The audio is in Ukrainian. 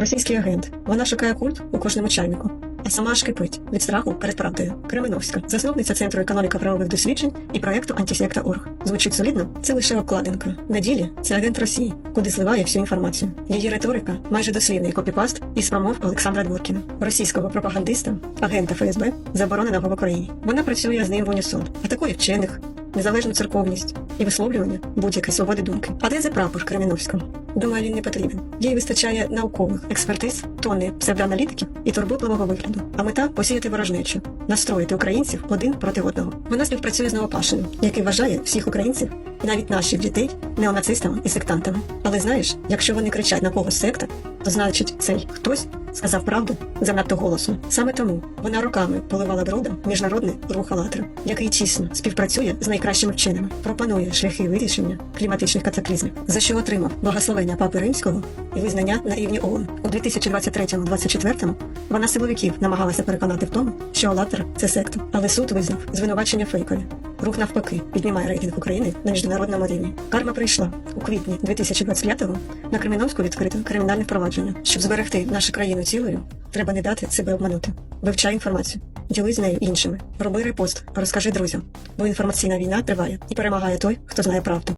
Російський агент. Вона шукає культ у кожному чайнику, а сама аж кипить від страху перед правдою. Кременовська, засновниця центру економіка правових досліджень і проекту Антисекта.орг. Звучить солідно? Це лише обкладинка. На ділі це агент Росії, куди зливає всю інформацію. Її риторика майже дослівний копіпаст із промов Олександра Дворкіна, російського пропагандиста, агента ФСБ, забороненого в Україні. Вона працює з ним в унісон, атакує вчених, незалежну церковність і висловлювання будь-якої свободи думки. А де за прапор Креміновського? Думаю, він не потрібен. Їй вистачає наукових експертиз, тонни псевдоаналітиків і турботливого вигляду. А мета посіяти ворожнечу, настроїти українців один проти одного. Вона співпрацює з Новопашиним, який вважає всіх українців навіть наших дітей неонацистами і сектантами. Але знаєш, якщо вони кричать на когось секта, то значить цей хтось сказав правду занадто голосно. Саме тому вона роками поливала брудом міжнародний рух «АЛЛАТРА», який тісно співпрацює з найкращими вченими, пропонує шляхи вирішення кліматичних катаклізмів, за що отримав благословення Папи Римського і визнання на рівні ООН. У 2023-2024 вона силовиків намагалася переконати в тому, що «АЛЛАТРА» – це секта, але суд визнав звинувачення фейкові. Рух навпаки піднімає рейтинг України на міжнародному рівні. Карма прийшла у квітні 2025-го на Креміновську відкрито кримінальне впровадження. Щоб зберегти нашу країну цілою, треба не дати себе обманути. Вивчай інформацію, ділись з нею іншими. Роби репост, розкажи друзям, бо інформаційна війна триває і перемагає той, хто знає правду.